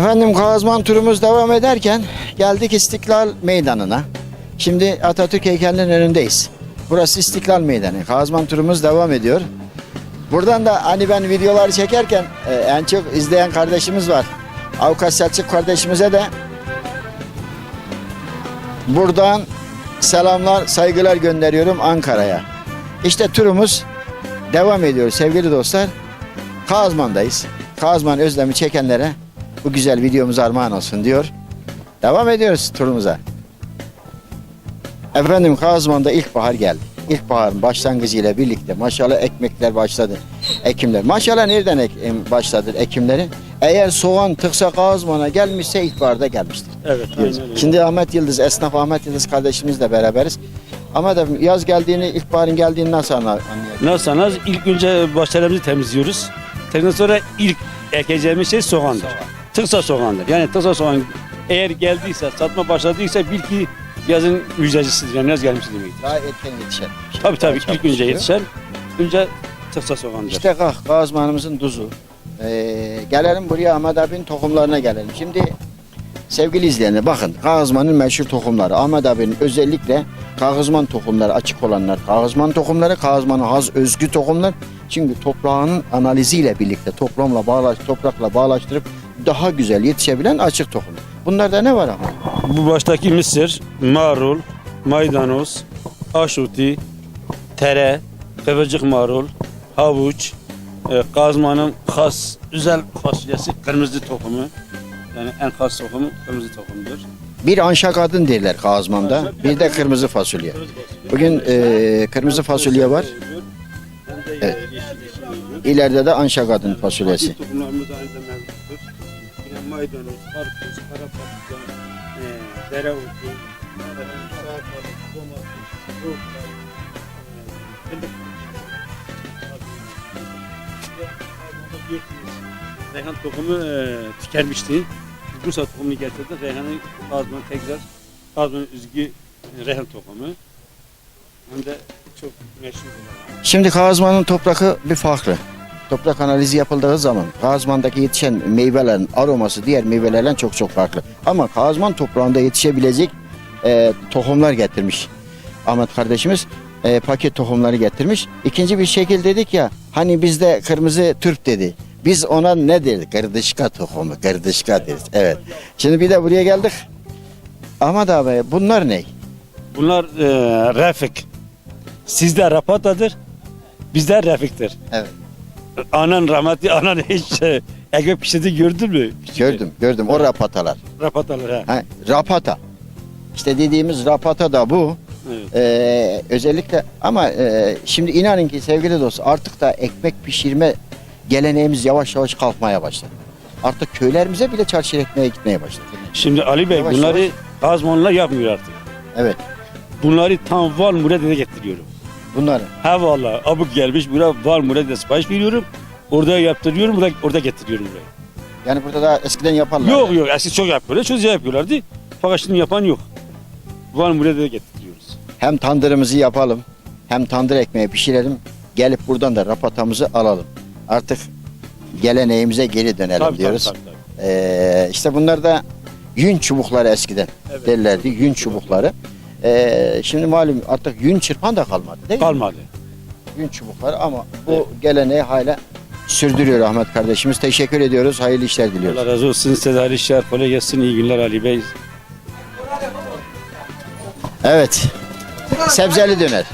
Efendim Kazman turumuz devam ederken geldik İstiklal Meydanı'na. Şimdi Atatürk heykelinin önündeyiz. Burası İstiklal Meydanı. Kazman turumuz devam ediyor. Buradan da hani ben videoları çekerken e, en çok izleyen kardeşimiz var. Avukat Selçuk kardeşimize de buradan selamlar, saygılar gönderiyorum Ankara'ya. İşte turumuz devam ediyor sevgili dostlar. Kazman'dayız. Kazman özlemi çekenlere bu güzel videomuz armağan olsun diyor. Devam ediyoruz turumuza. Efendim Kazman'da ilkbahar geldi. İlkbaharın başlangıcıyla birlikte maşallah ekmekler başladı. Ekimler. Maşallah nereden ek, başladı ekimleri? Eğer soğan tıksa Kazman'a gelmişse ilkbaharda gelmiştir. Evet, aynen öyle. Şimdi Ahmet Yıldız, esnaf Ahmet Yıldız kardeşimizle beraberiz. Ama da yaz geldiğini, ilkbaharın geldiğini nasıl anla- anlayabiliriz? Nasıl anlarız? İlk önce bahçelerimizi temizliyoruz. Temizledikten sonra ilk ekeceğimiz şey soğandır. Tıksa soğandır. Yani tıksa soğan eğer geldiyse, satma başladıysa bil ki yazın müjdecisidir. Yani yaz gelmiştir demektir. Daha erken yetişen. Tabii tabii Daha ilk önce yetişen, önce tıksa soğandır. İşte kah Kazmanımızın tuzu. Ee, gelelim buraya Ahmet abinin tohumlarına gelelim. Şimdi sevgili izleyenler bakın Kazman'ın meşhur tohumları. Ahmet abinin özellikle Kazman tohumları açık olanlar. Kazman tohumları, Kazman'ın haz özgü tohumlar. Çünkü toprağın analiziyle birlikte toplamla bağlaş, toprakla bağlaştırıp daha güzel yetişebilen açık tohum. Bunlarda ne var ama? Bu baştaki mısır, marul, maydanoz, aşuti, tere, kıvırcık marul, havuç, e, kazmanın has özel fasulyesi kırmızı tohumu. Yani en has tohumu kırmızı tohumdur. Bir anşa kadın derler Kazman'da. Bir de kırmızı fasulye. Bugün e, kırmızı fasulye var. Evet. İleride de anşa kadın fasulyesi. Maydanoz, karpuz, kara patlıcan, e, dereotu, salatalık, domates, roka, e, fındık. Reyhan tohumu e, tükenmişti. Bursa tohumunu getirdik. Reyhan'ı Kazman tekrar Kazman üzgü e, Reyhan tohumu. Hem de çok meşhur. Şimdi Kazman'ın toprağı bir farklı. Toprak analizi yapıldığı zaman Kazman'daki yetişen meyvelerin aroması diğer meyvelerden çok çok farklı. Ama Kazman toprağında yetişebilecek e, tohumlar getirmiş. Ahmet kardeşimiz e, paket tohumları getirmiş. İkinci bir şekil dedik ya hani bizde kırmızı turp dedi. Biz ona ne dedik? Gırdışka tohumu, gırdışka deriz. Evet. Şimdi bir de buraya geldik. Ahmet abi bunlar ne? Bunlar e, refik. Sizde rapatadır, bizde refiktir. Evet. Anan rahmetli anan hiç e, ege pişirdi gördün mü? Gördüm, gördüm. O rapatalar. Rapatalar ha. Ha, rapata. İşte dediğimiz rapata da bu. Evet. Ee, özellikle ama e, şimdi inanın ki sevgili dost artık da ekmek pişirme geleneğimiz yavaş yavaş kalkmaya başladı. Artık köylerimize bile çarşı ekmeğe gitmeye başladı. Şimdi Ali Bey Yavaş bunları yavaş. Kazmanlar yapmıyor artık. Evet. Bunları tam Val Murad'e getiriyorum. Bunları. Ha vallahi abuk gelmiş buraya Val Murad'e sipariş veriyorum. Orada yaptırıyorum, burada, orada getiriyorum buraya. Yani burada da eskiden yaparlar. Yok yok eski çok yapıyorlar, çok güzel yapıyorlardı. Fakat şimdi yapan yok. Val Murad'e getiriyoruz. Hem tandırımızı yapalım, hem tandır ekmeği pişirelim. Gelip buradan da rapatamızı alalım. Artık geleneğimize geri dönelim Tabii, diyoruz. tabii, tabii, tabii. Ee, işte bunlar da yün çubukları eskiden Evet. derlerdi. Yün çubukları. Ee, şimdi malum artık yün çırpan da kalmadı değil mi? Kalmadı. Yün çubukları ama bu geleneği hala sürdürüyor Ahmet kardeşimiz. Teşekkür ediyoruz. Hayırlı işler diliyoruz. Allah razı olsun. Size de hayırlı işler. Kolay gelsin. İyi günler Ali Bey. Evet. Sebzeli döner.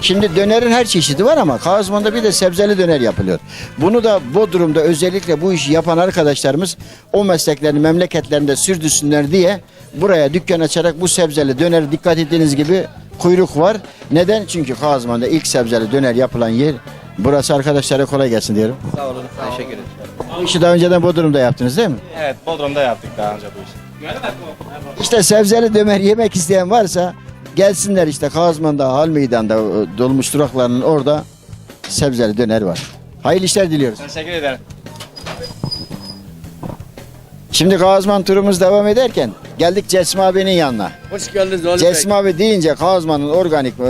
Şimdi dönerin her çeşidi var ama Kazman'da bir de sebzeli döner yapılıyor. Bunu da Bodrum'da özellikle bu işi yapan arkadaşlarımız o mesleklerini memleketlerinde sürdürsünler diye buraya dükkan açarak bu sebzeli döneri dikkat ettiğiniz gibi kuyruk var. Neden? Çünkü Kazman'da ilk sebzeli döner yapılan yer burası arkadaşlara kolay gelsin diyorum. Sağ olun. Teşekkür ederim. Bu işi daha önceden Bodrum'da yaptınız değil mi? Evet, Bodrum'da yaptık daha önce bu işi. İşte sebzeli döner yemek isteyen varsa gelsinler işte Kazman'da, Hal Meydan'da e, dolmuş duraklarının orada sebzeli döner var. Hayırlı işler diliyoruz. Teşekkür ederim. Şimdi Kazman turumuz devam ederken geldik Cesmi abinin yanına. Hoş geldiniz Ali Cesmi abi deyince Kazman'ın organik e,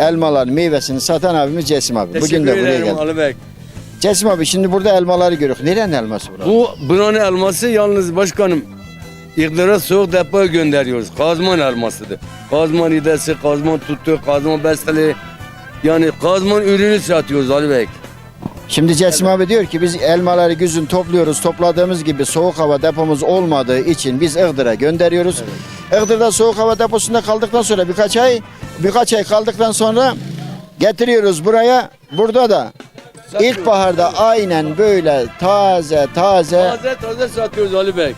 elmaların meyvesini satan abimiz Cesmi abi. Bey. Bugün de buraya ederim geldik. Ali Bey. Cesim abi şimdi burada elmaları görüyoruz. Nerenin elması bu? Bu buranın elması yalnız başkanım İktidara soğuk depoya gönderiyoruz. Kazman elmasıdır. Kazman idesi, kazman tuttu, kazman besteli. Yani kazman ürünü satıyoruz Ali Bey. Şimdi Cesim abi diyor ki biz elmaları güzün topluyoruz. Topladığımız gibi soğuk hava depomuz olmadığı için biz Iğdır'a gönderiyoruz. Iğdır'da soğuk hava deposunda kaldıktan sonra birkaç ay birkaç ay kaldıktan sonra getiriyoruz buraya. Burada da ilkbaharda aynen böyle taze taze Taze taze satıyoruz Ali Bey.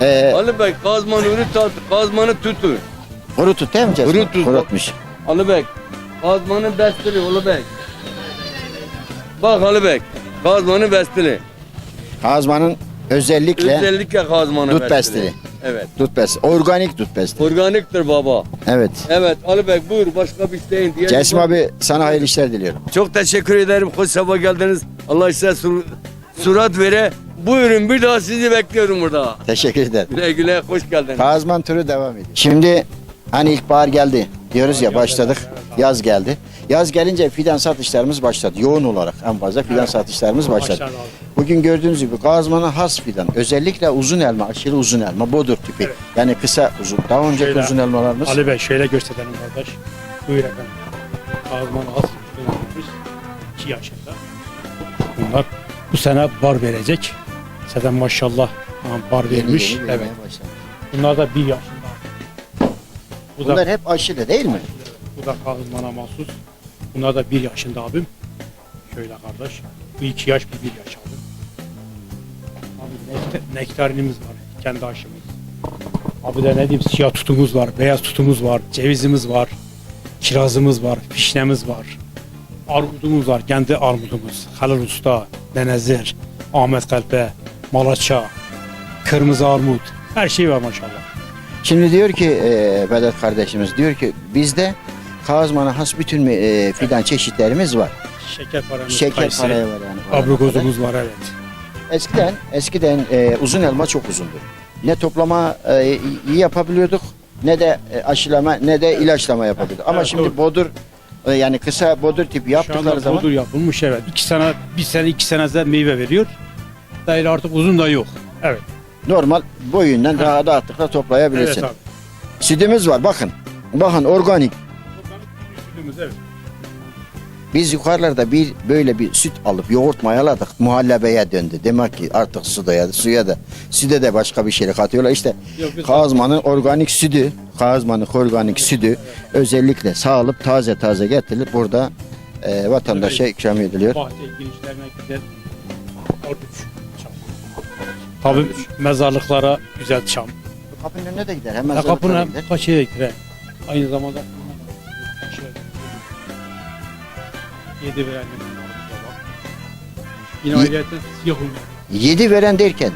e, Ali Bey kazman ürünü tat, kazmanı tutun. Kuru tut değil mi Cesim? Kuru tut. Kurutmuş. Ali Bey kazmanı besteli Ali Bey. Bak Ali Bey kazmanı besteli. Kazmanın özellikle Özellikle kazmanı Dut besteli. Evet. dut besteli. Organik dut besteli. Organiktir baba. Evet. Evet Ali Bey buyur başka bir isteğin diye. Cesim abi sana hayırlı işler diliyorum. Çok teşekkür ederim. Hoş sabah geldiniz. Allah size sur- surat vere. Buyurun bir daha sizi bekliyorum burada. Teşekkür ederim. Güle güle hoş geldiniz. Kazman turu devam ediyor. Şimdi hani ilkbahar geldi diyoruz ya başladık. Yaz geldi. Yaz gelince fidan satışlarımız başladı. Yoğun olarak en fazla fidan satışlarımız başladı. Bugün gördüğünüz gibi Kazman'a has fidan. Özellikle uzun elma, aşırı uzun elma, bodur tipi. Yani kısa uzun. Daha önceki Şöyle, uzun elmalarımız. Ali Bey şöyle gösterelim kardeş. Buyur efendim. Kazman az 2 yaşında. Bunlar bu sene bar verecek. Zaten maşallah ha, bar Yeni vermiş. yeni evet. başladı. Bunlar da 1 yaşında. Bu Bunlar da hep aşırı değil mi? bu da Kazman'a mahsus. Bunlar da 1 yaşında abim. Şöyle kardeş. Bu 2 yaş bir 1 yaş abim. Abi nektar, nektarinimiz var. Kendi aşımız. Abi de ne diyeyim siyah tutumuz var, beyaz tutumuz var, cevizimiz var, kirazımız var, fişnemiz var. Armudumuz var, kendi armudumuz. Halil Usta, Benezir, Ahmet Kalpe, Malaça, kırmızı armut. Her şey var maşallah. Şimdi diyor ki e, Vedat kardeşimiz diyor ki bizde Kazman'a has bütün e, fidan çeşitlerimiz var. Şeker paramız, Şeker kayısı, paraya var yani. abrikosumuz var evet. Eskiden eskiden e, uzun elma çok uzundu. Ne toplama e, iyi yapabiliyorduk ne de e, aşılama ne de ilaçlama yapabiliyorduk. Ama Evet, şimdi doğru. bodur e, yani kısa bodur tipi Şu yaptıkları anda zaman bodur yapılmış evet. İki sene, bir sene, iki senede meyve veriyor. Değil artık uzun da yok. Evet. Normal boyundan daha rahatlıkla toplayabilirsin. Evet abi. Sütümüz var bakın. Bakın organik. Sütümüz, evet. Biz yukarılarda bir böyle bir süt alıp yoğurt mayaladık. Muhallebeye döndü. Demek ki artık suya, suya da süde de başka bir şey katıyorlar. İşte Yok, Kazmanın organik sütü, Kazmanın organik sütü özellikle sağlıp taze taze getirilip burada e, vatandaşa ikram ediliyor. Bahçe girişlerine oruç çam. Tabii mezarlıklara güzel çam. Kapının önüne de gider. Ya kapına kapına gider. kaçıya gider. he. Aynı zamanda şey, yedi veren Yine Ye- ayrıyeten siyah un. Yedi veren derken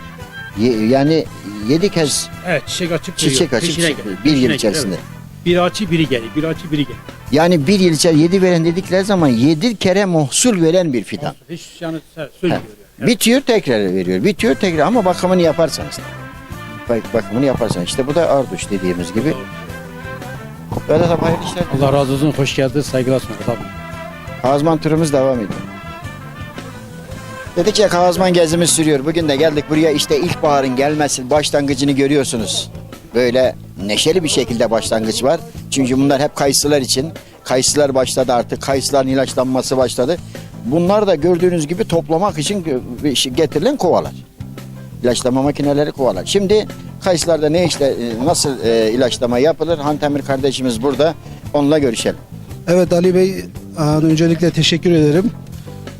ye- yani yedi kez Evet çiçek açıp çiçek duruyor. açıp Peşine gel, bir peşine yıl gel, içerisinde. evet. Biri açı biri geliyor. Biri açı biri geliyor. Yani bir yıl içerisinde yedi veren dedikleri zaman yedi kere mahsul veren bir fidan. Hiç yani söz söylüyor. Bitiyor tekrar veriyor. Bitiyor tekrar ama bakımını yaparsanız. Bak, bakımını yaparsanız. İşte bu da arduç dediğimiz gibi. Vedat abi hayırlı işler. Allah razı olsun. Hoş geldin. Saygılar sunarız abi. Kazman turumuz devam ediyor. Dedik ya Kazman gezimiz sürüyor. Bugün de geldik buraya işte ilkbaharın gelmesi başlangıcını görüyorsunuz. Böyle neşeli bir şekilde başlangıç var. Çünkü bunlar hep kayısılar için. Kayısılar başladı artık. Kayısıların ilaçlanması başladı. Bunlar da gördüğünüz gibi toplamak için getirilen kovalar. İlaçlama makineleri kovalar. Şimdi kayısılarda ne işte e, nasıl e, ilaçlama yapılır? Hantemir kardeşimiz burada. Onunla görüşelim. Evet Ali Bey, öncelikle teşekkür ederim.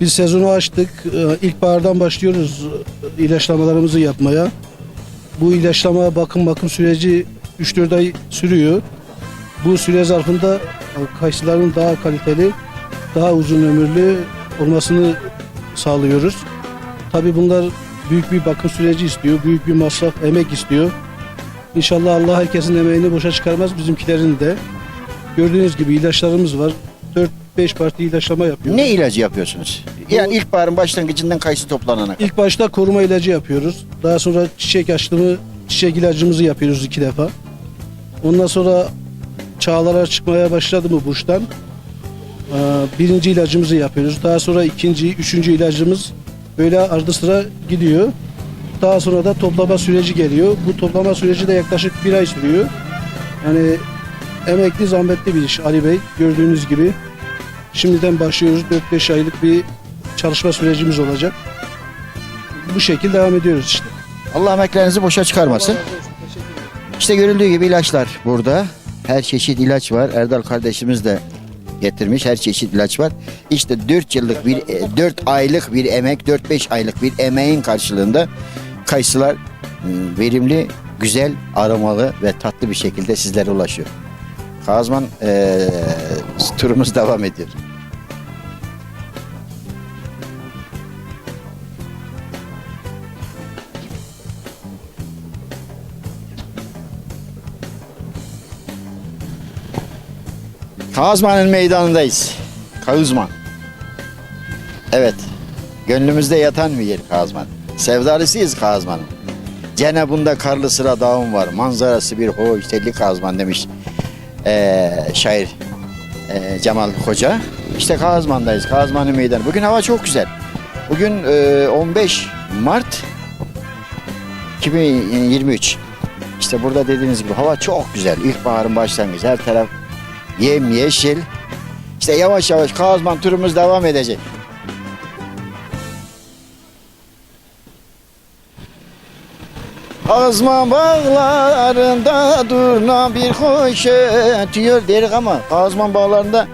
Biz sezonu açtık. E, İlkbahardan başlıyoruz e, ilaçlamalarımızı yapmaya. Bu ilaçlama bakım bakım süreci 3-4 ay sürüyor. Bu süre zarfında kayısıların daha kaliteli, daha uzun ömürlü olmasını sağlıyoruz. Tabii bunlar büyük bir bakım süreci istiyor, büyük bir masraf, emek istiyor. İnşallah Allah herkesin emeğini boşa çıkarmaz, bizimkilerin de. Gördüğünüz gibi ilaçlarımız var. 4-5 parti ilaçlama yapıyoruz. Ne ilacı yapıyorsunuz? Yani ilkbaharın başlangıcından kayısı toplanana kadar. İlk başta koruma ilacı yapıyoruz. Daha sonra çiçek açlımı, çiçek ilacımızı yapıyoruz iki defa. Ondan sonra çağlara çıkmaya başladı mı burçtan birinci ilacımızı yapıyoruz. Daha sonra ikinci, üçüncü ilacımız böyle ardı sıra gidiyor. Daha sonra da toplama süreci geliyor. Bu toplama süreci de yaklaşık bir ay sürüyor. Yani emekli zahmetli bir iş Ali Bey gördüğünüz gibi. Şimdiden başlıyoruz. 4-5 aylık bir çalışma sürecimiz olacak. Bu şekilde devam ediyoruz işte. Allah emeklerinizi boşa çıkarmasın. İşte görüldüğü gibi ilaçlar burada. Her çeşit ilaç var. Erdal kardeşimiz de getirmiş. Her çeşit ilaç var. İşte 4 yıllık bir 4 aylık bir emek, 4-5 aylık bir emeğin karşılığında kayısılar e, verimli, güzel, aromalı ve tatlı bir şekilde sizlere ulaşıyor. Kazman e, turumuz devam ediyor. Kazman'ın meydanındayız. Kağızman. Evet. Gönlümüzde yatan bir yer Kazman. Sevdalısıyız Kazman'ın. Gene bunda karlı sıra dağım var. Manzarası bir hoş telli Kazman demiş ee, şair ee, Cemal Hoca. İşte Kazman'dayız. Kazman'ın meydanı. Bugün hava çok güzel. Bugün ee, 15 Mart 2023. İşte burada dediğiniz gibi hava çok güzel. İlkbaharın başlangıcı. Her taraf yem yeşil. İşte yavaş yavaş Kazman turumuz devam edecek. Kazman bağlarında durna bir hoş ötüyor derik ama Kazman bağlarında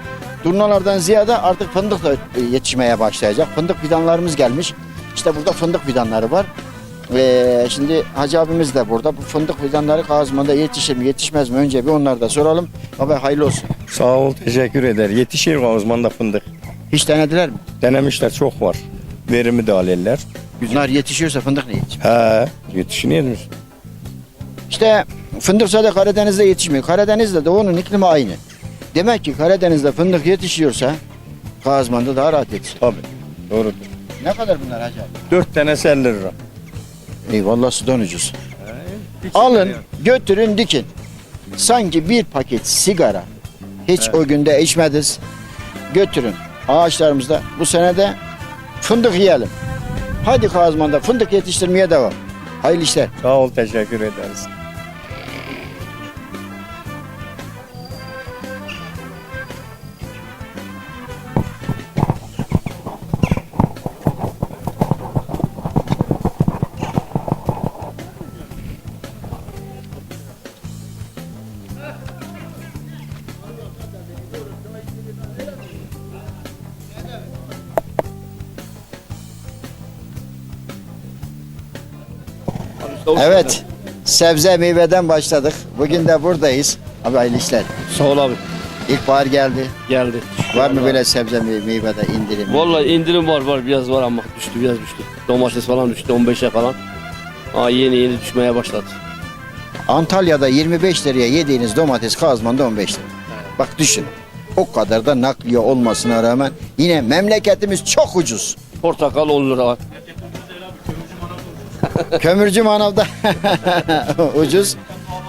durnalardan ziyade artık fındık da yetişmeye başlayacak. Fındık fidanlarımız gelmiş. İşte burada fındık fidanları var. Ve şimdi Hacı abimiz de burada. Bu fındık fidanları Kazman'da yetişir mi yetişmez mi? Önce bir onları da soralım. Baba hayırlı olsun. Sağ ol, teşekkür eder. Yetişir Osman'da fındık. Hiç denediler mi? Denemişler çok var. Verimi de alırlar. Bunlar yetişiyorsa fındık ne yetişmez? He, yetişiniyormuş. İşte fındık sadece Karadeniz'de yetişmiyor. Karadeniz'de de onun iklimi aynı. Demek ki Karadeniz'de fındık yetişiyorsa Kazman'da daha rahat yetişir. Tabii, doğrudur. Ne kadar bunlar hacı abi? Dört tanesi 50 lira. Eyvallah sudan ucuz. Alın götürün dikin. Sanki bir paket sigara hiç o günde içmediniz. Götürün ağaçlarımızda bu senede fındık yiyelim. Hadi Kazman'da fındık yetiştirmeye devam. Hayırlı işler. Sağ ol, teşekkür ederiz. Sebze meyveden başladık. Bugün de buradayız. Abi hayırlı işler. Sağ ol abi. İlkbahar geldi. Geldi. Var mı böyle sebze mey- meyvede indirim? Vallahi indirim var var biraz var ama düştü biraz düştü. Domates falan düştü 15'e falan. Aa yeni yeni düşmeye başladı. Antalya'da 25 liraya yediğiniz domates Kazman'da 15 lira. Bak düşün. O kadar da nakliye olmasına rağmen yine memleketimiz çok ucuz. Portakal 10 lira. Kömürcü manavda ucuz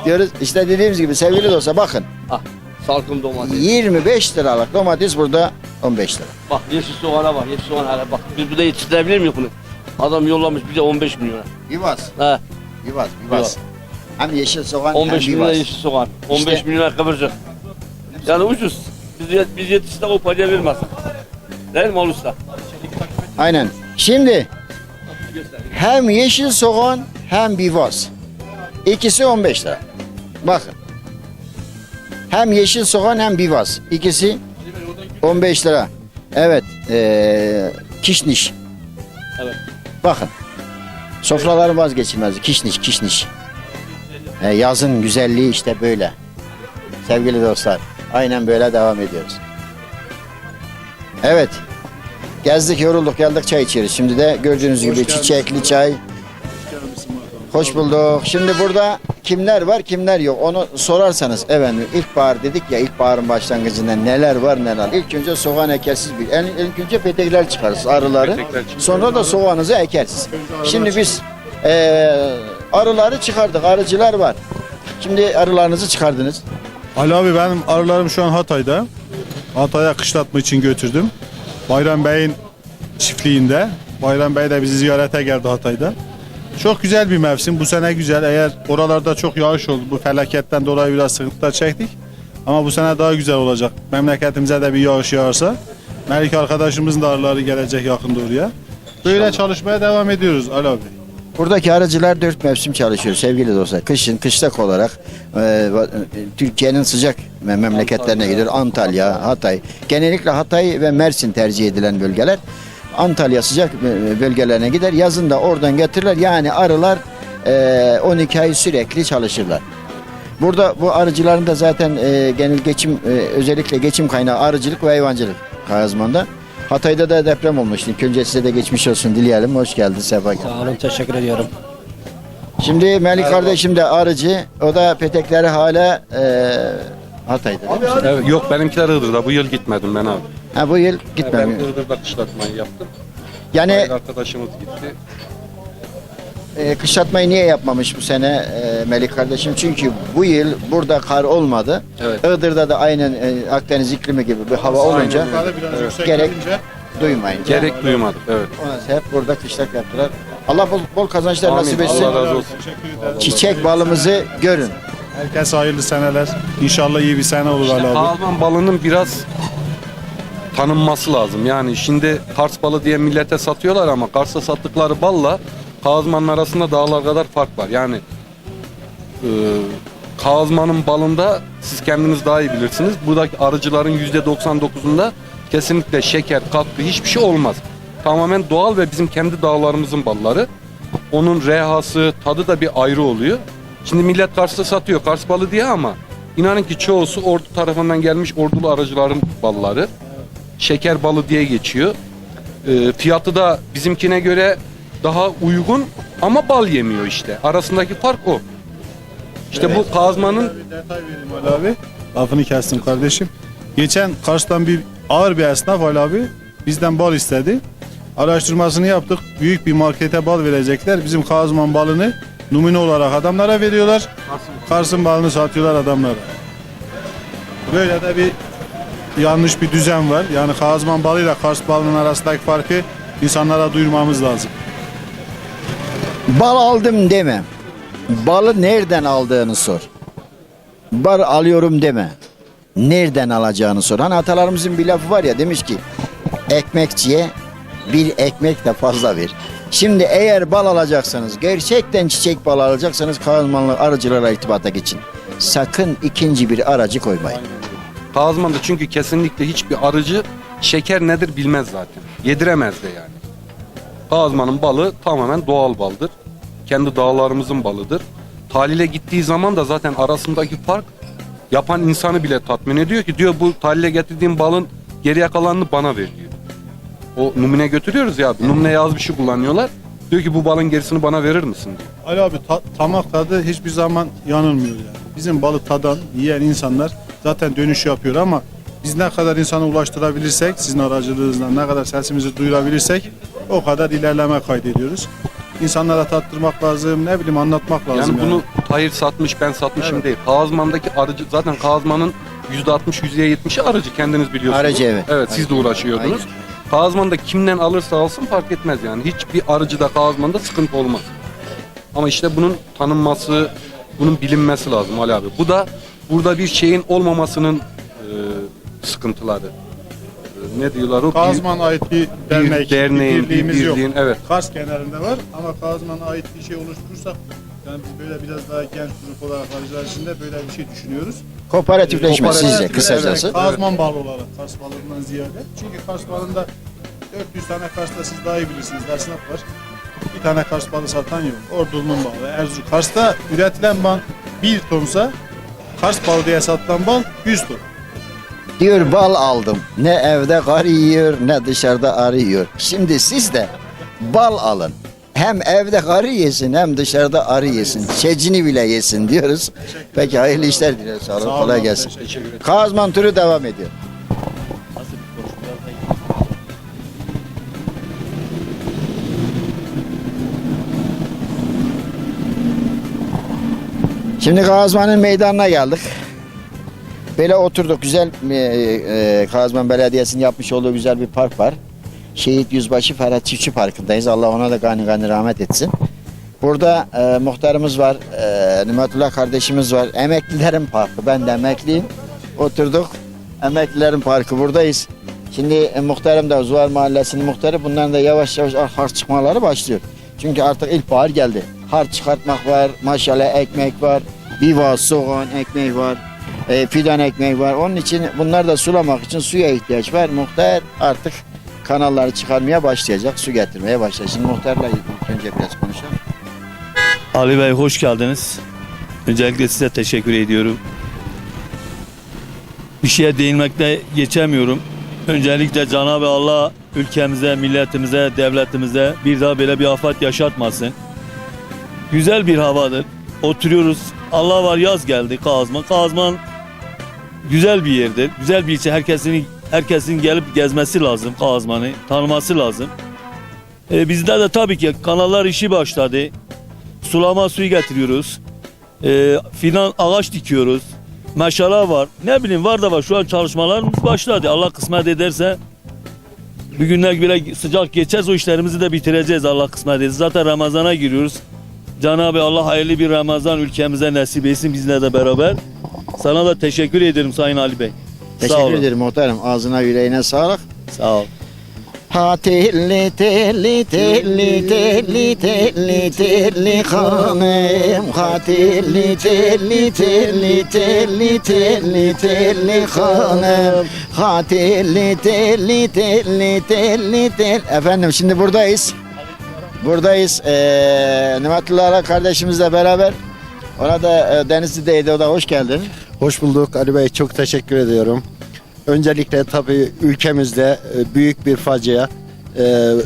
diyoruz. İşte dediğimiz gibi sevgili dostlar bakın Ah salkım domates. 25 liralık domates burada 15 lira. Bak yeşil soğana bak yeşil soğan hele bak. Biz burada yetiştirebilir miyiz bunu? Adam yollamış bize 15 milyona. Vivaz, He Vivaz, Vivaz. Hem yeşil soğan 15 hem milyona Vivaz. yeşil soğan. 15 İşte- milyona kıvırcık. Yani ucuz. Biz, yet- biz yetiştik o paraya vermez. Değil mi Alusta? Aynen. Şimdi hem yeşil soğan hem Vivaz. İkisi 15 lira. Bakın. Hem yeşil soğan hem Vivaz. İkisi 15 lira. Evet. Ee, kişniş. Evet. Bakın. Sofraların vazgeçilmezi. Kişniş, kişniş. Ee, yazın güzelliği işte böyle. Sevgili dostlar. Aynen böyle devam ediyoruz. Evet. Gezdik, yorulduk, geldik çay içiyoruz. Şimdi de gördüğünüz gibi çiçekli çay. Hoş bulduk. Şimdi burada kimler var, kimler yok onu sorarsanız efendim ilkbahar dedik ya ilkbaharın başlangıcında neler var neler. İlk önce soğan ekersiz bir. En, ilk önce petekler çıkarız arıları. Sonra da soğanınızı ekersiz. Şimdi biz eee, arıları çıkardık. Arıcılar var. Şimdi arılarınızı çıkardınız. Ali abi benim arılarım şu an Hatay'da. Hatay'a kışlatma için götürdüm. Bayram Bey'in çiftliğinde. Bayram Bey de bizi ziyarete geldi Hatay'da. Çok güzel bir mevsim. Bu sene güzel. Eğer oralarda çok yağış oldu. Bu felaketten dolayı biraz sıkıntılar çektik. Ama bu sene daha güzel olacak. Memleketimize de bir yağış yağarsa. Melik arkadaşımızın da arıları gelecek yakında oraya. Böyle çalışmaya devam ediyoruz Ali abi. Buradaki aracılar dört mevsim çalışıyor sevgili dostlar. Kışın kışlak olarak e, e, Türkiye'nin sıcak me- memleketlerine gidiyor. Antalya, Hatay. Genellikle Hatay ve Mersin tercih edilen bölgeler. Antalya sıcak e, bölgelerine gider. Yazın da oradan getirirler. Yani arılar e, 12 ay sürekli çalışırlar. Burada bu arıcıların da zaten e, genel geçim e, özellikle geçim kaynağı arıcılık ve hayvancılık Kazman'da. Hatay'da da deprem olmuştu. İlk önce size de geçmiş olsun dileyelim. Hoş geldin Sefa geldin. Sağ olun teşekkür ediyorum. Şimdi Melik kardeşim de arıcı. O da petekleri hala e, Hatay'da. değil mi? Evet, yok benimkiler Iğdır'da. Bu yıl gitmedim ben abi. Ha, bu yıl Ben gitmemiyor. Iğdır'da kışlatmayı yaptım. Yani Bir arkadaşımız gitti. E, kışlatmayı niye yapmamış bu sene e, Melik kardeşim? Çünkü bu yıl burada kar olmadı. Evet. Iğdır'da da aynen e, Akdeniz iklimi gibi bir hava olunca yüksek Gerek- gelince duymayınca. Gerek duymadık. Evet. Ona hep burada kışlak yaptılar. Allah bol, bol kazançlar Amin. nasip etsin. Allah razı olsun. Çiçek balımızı görün. Herkes hayırlı seneler. İnşallah iyi bir sene olur Ali abi. Kağızman balının biraz tanınması lazım. Yani şimdi Kars balı diye millete satıyorlar ama Kars'a sattıkları balla Kağızman'ın arasında dağlar kadar fark var. Yani e, Kağızman'ın balında siz kendiniz daha iyi bilirsiniz. Buradaki arıcıların %99'unda kesinlikle şeker, katkı hiçbir şey olmaz. Tamamen doğal ve bizim kendi dağlarımızın balları. Onun rehası, tadı da bir ayrı oluyor. Şimdi millet Kars'ta satıyor Kars balı diye ama inanın ki çoğusu ordu tarafından gelmiş ordulu arıcıların balları. Şeker balı diye geçiyor. Ee, fiyatı da bizimkine göre daha uygun ama bal yemiyor işte. Arasındaki fark o. İşte bu kazmanın Bir detay vereyim Ali abi. Lafını kestim kardeşim. Geçen Kars'tan bir ağır bir esnaf Ali abi bizden bal istedi. Araştırmasını yaptık. Büyük bir markete bal verecekler. Bizim Kazman balını numune olarak adamlara veriyorlar. Kars'ın balını satıyorlar adamlara. Böyle de bir yanlış bir düzen var. Yani Kazman balıyla Kars balının arasındaki farkı insanlara duyurmamız lazım. Bal aldım deme. Balı nereden aldığını sor. Bal alıyorum deme. Nereden alacağını sor. Hani atalarımızın bir lafı var ya demiş ki ekmekçiye bir ekmek de fazla ver. Şimdi eğer bal alacaksanız gerçekten çiçek bal alacaksanız Kazmanlı arıcılara irtibata geçin. Sakın ikinci bir aracı koymayın. Kazman'da çünkü kesinlikle hiçbir arıcı şeker nedir bilmez zaten. Yediremez de yani. Kazman'ın balı tamamen doğal baldır. Kendi dağlarımızın balıdır. Tahlile gittiği zaman da zaten arasındaki fark yapan insanı bile tatmin ediyor ki diyor bu tahlile getirdiğim balın geriye kalanını bana ver diyor. O numune götürüyoruz ya abi. Numuneye az bir şey kullanıyorlar. Diyor ki bu balın gerisini bana verir misin diyor. Ali abi ta- tamak tadı hiçbir zaman yanılmıyor yani. Bizim balı tadan, yiyen insanlar zaten dönüş yapıyor ama biz ne kadar insana ulaştırabilirsek, sizin aracılığınızla ne kadar sesimizi duyurabilirsek o kadar ilerleme kaydediyoruz. İnsanlara tattırmak lazım, ne bileyim anlatmak lazım. Yani bunu Tahir satmış ben satmışım Evet. değil. Kazman'daki arıcı zaten Kazman'ın %60 %70'i arıcı kendiniz biliyorsunuz. Arıcı, evet. Evet siz de uğraşıyordunuz. Kazman'da kimden alırsa alsın fark etmez yani. Hiçbir arıcıda Kazman'da sıkıntı olmaz. Ama işte bunun tanınması, bunun bilinmesi lazım Ali abi. Bu da burada bir şeyin olmamasının e, sıkıntıları. Ne diyorlar o? Bir- Kazman'a ait bir dernek, bir derneğin, bir birliğimiz yok. birliğin, evet. Kars genelinde var ama Kazman'a ait bir şey oluşturursak yani biz böyle biraz daha genç grup olarak arıcılar içinde böyle bir şey düşünüyoruz. Kooperatifleşme sizce Kooperatif, kısacası. Evet, Kazman balı olarak Kars balından ziyade. Çünkü Kars balında 400 tane Kars'ta siz daha iyi bilirsiniz. Dersnaf var. Bir tane Kars balı satan yok. Ordulu'nun balı, Erzurum. Kars'ta üretilen bal 1 tonsa Kars balı diye satılan bal 100 ton. Diyor bal aldım. Ne evde kar yiyor ne dışarıda arı yiyor. Şimdi siz de bal alın. Hem evde karı yesin hem dışarıda arı yesin. Çecini bile yesin diyoruz. Peki hayırlı işler diliyoruz. Sağ olun. Sağ olun, Kolay gelsin. teşekkür ederim. Kazman turu devam ediyor. Şimdi Kazman'ın meydanına geldik. Böyle oturduk güzel e, e, Kazman Belediyesi'nin yapmış olduğu güzel bir park var. Şehit Yüzbaşı Ferhat Çiftçi Parkı'ndayız. Allah ona da gani gani rahmet etsin. Burada e, muhtarımız var, e, Nimetullah kardeşimiz var. Emeklilerin parkı. Ben de emekliyim. Oturduk. Emeklilerin parkı buradayız. Şimdi e, muhtarım da Zuhal Mahallesi'nin muhtarı. Bunların da yavaş yavaş harç çıkmaları başlıyor. Çünkü artık ilkbahar geldi. Harç çıkartmak var, maşallah ekmek var, biva, soğan, ekmek var, e, fidan ekmek var. Onun için bunlar da sulamak için suya ihtiyaç var. Muhtar artık kanalları çıkarmaya başlayacak, su getirmeye başlayacak. Şimdi muhtarla ilk önce biraz konuşalım. Ali Bey hoş geldiniz. Öncelikle size teşekkür ediyorum. Bir şeye değinmekte geçemiyorum. Öncelikle Cenab-ı Allah ülkemize, milletimize, devletimize bir daha böyle bir afet yaşatmasın. Güzel bir havadır. Oturuyoruz. Allah var yaz geldi Kazman. Kazman güzel bir yerdir. Güzel bir ilçe. Herkesin herkesin gelip gezmesi lazım Kazman'ı. Tanıması lazım. E, bizde de tabii ki kanallar işi başladı sulama suyu getiriyoruz. Ee, fidan ağaç dikiyoruz. Meşala var. Ne bileyim var da var. Şu an çalışmalarımız başladı. Allah kısmet ederse bir günler bile sıcak geçeceğiz. O işlerimizi de bitireceğiz Allah kısmet ederse. Zaten Ramazan'a giriyoruz. Cenab-ı Allah hayırlı bir Ramazan ülkemize nasip etsin bizle de beraber. Sana da teşekkür ederim Sayın Ali Bey. Sağ Teşekkür olun. ederim muhtarım. Ağzına yüreğine sağlık. Sağ ol. Ha telli telli telli telli telli telli hanım Ha telli telli telli telli telli telli hanım Ha telli telli telli telli telli Efendim şimdi buradayız. Buradayız. Ee, Nimetullah kardeşimizle beraber. Ona da e, Denizli'deydi. O da hoş geldin. Hoş bulduk Ali Bey. Çok teşekkür ediyorum. Öncelikle tabii ülkemizde e, büyük bir facia. E,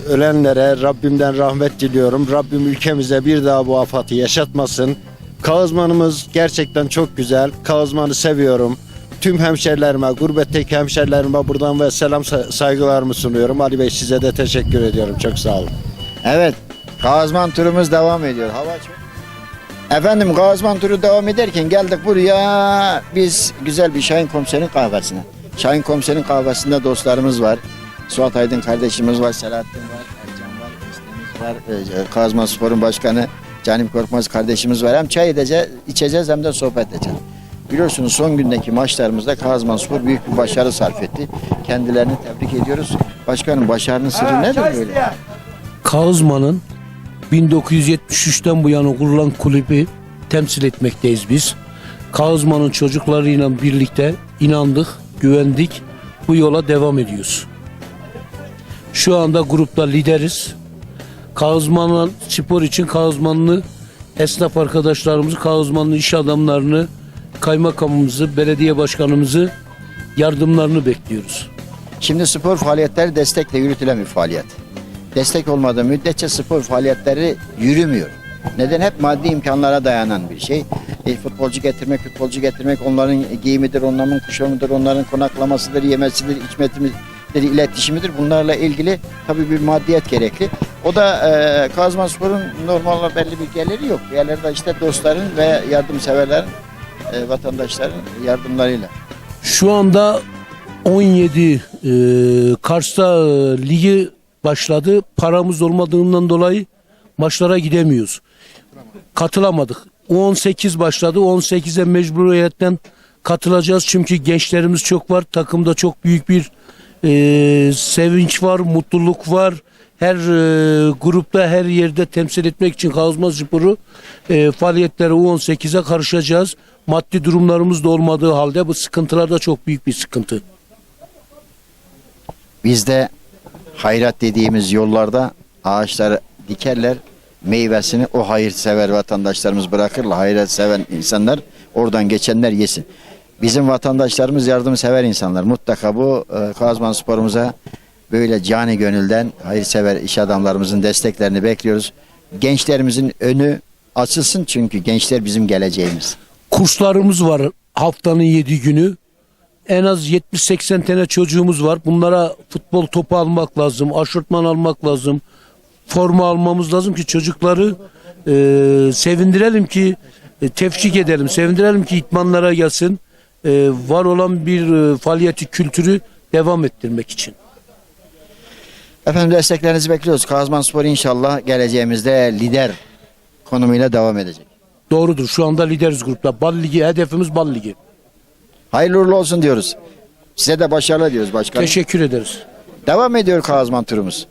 Ölenlere Rabbimden rahmet diliyorum. Rabbim ülkemize bir daha bu afatı yaşatmasın. Kağızmanımız gerçekten çok güzel. Kağızmanı seviyorum. Tüm hemşerilerime, gurbetteki hemşerilerime buradan ve selam sa- saygılarımı sunuyorum. Ali Bey size de teşekkür ediyorum. Çok sağ olun. Evet. Kazman turumuz devam ediyor. Hava çok. Efendim Kazman turu devam ederken geldik buraya. Biz güzel bir Şahin Komiser'in kahvesine. Şahin Komiser'in kahvesinde dostlarımız var. Suat Aydın kardeşimiz var, Selahattin var, Ercan var, Müslüm'ümüz var, e, Kazman Spor'un başkanı Canim Korkmaz kardeşimiz var. Hem çay edeceğiz, içeceğiz hem de sohbet edeceğiz. Biliyorsunuz son gündeki maçlarımızda Kazman Spor büyük bir başarı sarf etti. Kendilerini tebrik ediyoruz. Başkanım başarının sırrı nedir böyle? Kağızman'ın 1973'ten bu yana kurulan kulübü temsil etmekteyiz biz. Kağızman'ın çocuklarıyla birlikte inandık, güvendik, bu yola devam ediyoruz. Şu anda grupta lideriz. Kağızman'ın spor için Kağızmanlı esnaf arkadaşlarımızı, Kağızmanlı iş adamlarını, kaymakamımızı, belediye başkanımızı yardımlarını bekliyoruz. Şimdi spor faaliyetleri destekle yürütülen bir faaliyet. Destek olmadığı müddetçe spor faaliyetleri yürümüyor. Neden? Hep maddi imkanlara dayanan bir şey. E, futbolcu getirmek, futbolcu getirmek onların giyimidir, onların kuşamıdır, onların konaklamasıdır, yemesidir, içmesidir, iletişimidir. Bunlarla ilgili tabii bir maddiyet gerekli. O da e, Kazman Spor'un normal belli bir geliri yok. Geliri de işte dostların ve yardımseverlerin, e, vatandaşların yardımlarıyla. Şu anda 17 e, Kars'ta e, ligi başladı. Paramız olmadığından dolayı maçlara gidemiyoruz. Katılamadık. 18 başladı. 18'e mecburiyetten katılacağız. Çünkü gençlerimiz çok var. Takımda çok büyük bir e, sevinç var, mutluluk var. Her e, grupta, her yerde temsil etmek için Kazma Spor'u e, faaliyetlere U18'e karışacağız. Maddi durumlarımız da olmadığı halde bu sıkıntılar da çok büyük bir sıkıntı. Bizde hayrat dediğimiz yollarda ağaçları dikerler. Meyvesini o hayırsever vatandaşlarımız bırakırlar. Hayret seven insanlar oradan geçenler yesin. Bizim vatandaşlarımız yardımsever insanlar. Mutlaka bu e, Kazman sporumuza böyle cani gönülden hayırsever iş adamlarımızın desteklerini bekliyoruz. Gençlerimizin önü açılsın çünkü gençler bizim geleceğimiz. Kurslarımız var haftanın 7 günü. En az 70-80 tane çocuğumuz var. Bunlara futbol topu almak lazım, aşırtman almak lazım, forma almamız lazım ki çocukları e, sevindirelim ki e, tefşik edelim, sevindirelim ki itmanlara gelsin. e, var olan bir e, faaliyeti kültürü devam ettirmek için. Efendim desteklerinizi bekliyoruz. Kazman Spor inşallah geleceğimizde lider konumuyla devam edecek. Doğrudur. Şu anda lideriz grupta. Bal Ligi hedefimiz Bal Ligi. Hayırlı uğurlu olsun diyoruz. Size de başarılar diyoruz başkanım. Teşekkür ederiz. Devam ediyor Kazman turumuz.